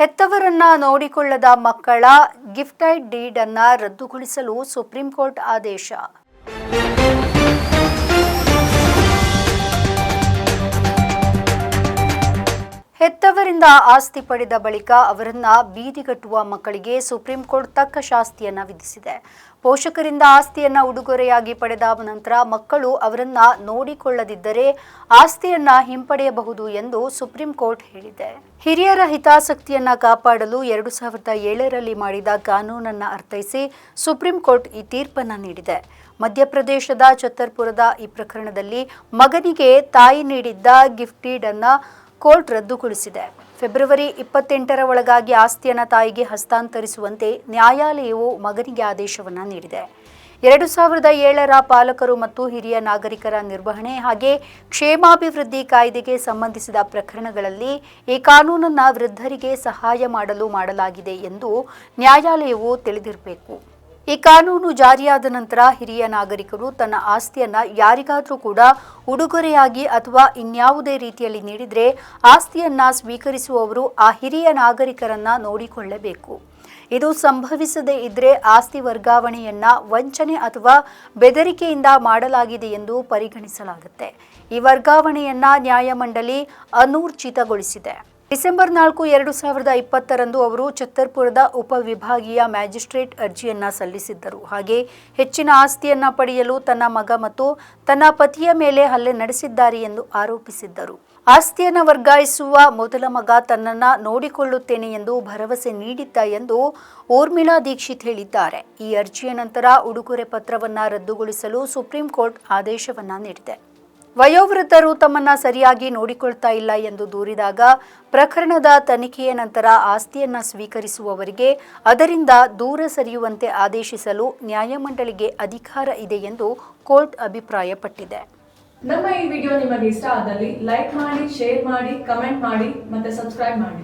ಹೆತ್ತವರನ್ನ ನೋಡಿಕೊಳ್ಳದ ಮಕ್ಕಳ ಗಿಫ್ಟೈಡ್ ಡೀಡ್ ಅನ್ನ ರದ್ದುಗೊಳಿಸಲು ಸುಪ್ರೀಂ ಕೋರ್ಟ್ ಆದೇಶ. ಹೆತ್ತವರಿಂದ ಆಸ್ತಿ ಪಡೆದ ಬಳಿಕ ಅವರನ್ನ ಬೀದಿಗಟ್ಟುವ ಮಕ್ಕಳಿಗೆ ಸುಪ್ರೀಂ ಕೋರ್ಟ್ ತಕ್ಕ ಶಾಸ್ತಿಯನ್ನ ವಿಧಿಸಿದೆ. ಪೋಷಕರಿಂದ ಆಸ್ತಿಯನ್ನ ಉಡುಗೊರೆಯಾಗಿ ಪಡೆದ ನಂತರ ಮಕ್ಕಳು ಅವರನ್ನ ನೋಡಿಕೊಳ್ಳದಿದ್ದರೆ ಆಸ್ತಿಯನ್ನ ಹಿಂಪಡೆಯಬಹುದು ಎಂದು ಸುಪ್ರೀಂ ಕೋರ್ಟ್ ಹೇಳಿದೆ. ಹಿರಿಯರ ಹಿತಾಸಕ್ತಿಯನ್ನ ಕಾಪಾಡಲು ಎರಡು ಸಾವಿರದ ಏಳರಲ್ಲಿ ಮಾಡಿದ ಕಾನೂನನ್ನ ಅರ್ಥೈಸಿ ಸುಪ್ರೀಂ ಕೋರ್ಟ್ ಈ ತೀರ್ಪನ್ನ ನೀಡಿದೆ. ಮಧ್ಯಪ್ರದೇಶದ ಛತ್ತರ್ಪುರದ ಈ ಪ್ರಕರಣದಲ್ಲಿ ಮಗನಿಗೆ ತಾಯಿ ನೀಡಿದ್ದ ಗಿಫ್ಟಿಡ್ ಅನ್ನ ಕೋರ್ಟ್ ರದ್ದುಗೊಳಿಸಿದೆ. ಫೆಬ್ರವರಿ ಇಪ್ಪತ್ತೆಂಟರ ಒಳಗಾಗಿ ಆಸ್ತಿಯನ್ನು ತಾಯಿಗೆ ಹಸ್ತಾಂತರಿಸುವಂತೆ ನ್ಯಾಯಾಲಯವು ಮಗನಿಗೆ ಆದೇಶವನ್ನು ನೀಡಿದೆ. ಎರಡು ಸಾವಿರದ ಏಳರ ಪಾಲಕರು ಮತ್ತು ಹಿರಿಯ ನಾಗರಿಕರ ನಿರ್ವಹಣೆ ಹಾಗೆ ಕ್ಷೇಮಾಭಿವೃದ್ಧಿ ಕಾಯ್ದೆಗೆ ಸಂಬಂಧಿಸಿದ ಪ್ರಕರಣಗಳಲ್ಲಿ ಈ ಕಾನೂನನ್ನು ವೃದ್ಧರಿಗೆ ಸಹಾಯ ಮಾಡಲು ಮಾಡಲಾಗಿದೆ ಎಂದು ನ್ಯಾಯಾಲಯವು ತಿಳಿದಿರಬೇಕು. ಈ ಕಾನೂನು ಜಾರಿಯಾದ ನಂತರ ಹಿರಿಯ ನಾಗರಿಕರು ತನ್ನ ಆಸ್ತಿಯನ್ನ ಯಾರಿಗಾದರೂ ಕೂಡ ಉಡುಗೊರೆಯಾಗಿ ಅಥವಾ ಇನ್ಯಾವುದೇ ರೀತಿಯಲ್ಲಿ ನೀಡಿದರೆ ಆಸ್ತಿಯನ್ನ ಸ್ವೀಕರಿಸುವವರು ಆ ಹಿರಿಯ ನಾಗರಿಕರನ್ನ ನೋಡಿಕೊಳ್ಳಬೇಕು. ಇದು ಸಂಭವಿಸದೇ ಇದ್ರೆ ಆಸ್ತಿ ವರ್ಗಾವಣೆಯನ್ನ ವಂಚನೆ ಅಥವಾ ಬೆದರಿಕೆಯಿಂದ ಮಾಡಲಾಗಿದೆ ಎಂದು ಪರಿಗಣಿಸಲಾಗುತ್ತೆ. ಈ ವರ್ಗಾವಣೆಯನ್ನ ನ್ಯಾಯಮಂಡಳಿ ಅನೂರ್ಜಿತಗೊಳಿಸಿದೆ. ಡಿಸೆಂಬರ್ ನಾಲ್ಕು, ಎರಡು ಸಾವಿರದ ಇಪ್ಪತ್ತರಂದು ಅವರು ಛತ್ತರ್ಪುರದ ಉಪವಿಭಾಗೀಯ ಮ್ಯಾಜಿಸ್ಟ್ರೇಟ್ ಅರ್ಜಿಯನ್ನ ಸಲ್ಲಿಸಿದ್ದರು. ಹಾಗೆ ಹೆಚ್ಚಿನ ಆಸ್ತಿಯನ್ನ ಪಡೆಯಲು ತನ್ನ ಮಗ ಮತ್ತು ತನ್ನ ಪತಿಯ ಮೇಲೆ ಹಲ್ಲೆ ನಡೆಸಿದ್ದಾರೆ ಎಂದು ಆರೋಪಿಸಿದ್ದರು. ಆಸ್ತಿಯನ್ನು ವರ್ಗಾಯಿಸುವ ಮೊದಲ ಮಗ ತನ್ನನ್ನ ನೋಡಿಕೊಳ್ಳುತ್ತೇನೆ ಎಂದು ಭರವಸೆ ನೀಡಿದ್ದ ಎಂದು ಊರ್ಮಿಳಾ ದೀಕ್ಷಿತ್ ಹೇಳಿದ್ದಾರೆ. ಈ ಅರ್ಜಿಯ ನಂತರ ಉಡುಗೊರೆ ಪತ್ರವನ್ನ ರದ್ದುಗೊಳಿಸಲು ಸುಪ್ರೀಂ ಕೋರ್ಟ್ ಆದೇಶವನ್ನ ನೀಡಿದೆ. ವಯೋವೃದ್ಧರು ತಮ್ಮನ್ನ ಸರಿಯಾಗಿ ನೋಡಿಕೊಳ್ತಾ ಇಲ್ಲ ಎಂದು ದೂರಿದಾಗ ಪ್ರಕರಣದ ತನಿಖೆಯ ನಂತರ ಆಸ್ತಿಯನ್ನ ಸ್ವೀಕರಿಸುವವರಿಗೆ ಅದರಿಂದ ದೂರ ಸರಿಯುವಂತೆ ಆದೇಶಿಸಲು ನ್ಯಾಯಮಂಡಳಿಗೆ ಅಧಿಕಾರ ಇದೆ ಎಂದು ಕೋರ್ಟ್ ಅಭಿಪ್ರಾಯಪಟ್ಟಿದೆ. ನಮ್ಮ ಈ ವಿಡಿಯೋ ನಿಮಗೆ ಇಷ್ಟ ಆದಲ್ಲಿ ಲೈಕ್ ಮಾಡಿ, ಶೇರ್ ಮಾಡಿ, ಕಮೆಂಟ್ ಮಾಡಿ ಮತ್ತೆ ಸಬ್ಸ್ಕ್ರೈಬ್ ಮಾಡಿ.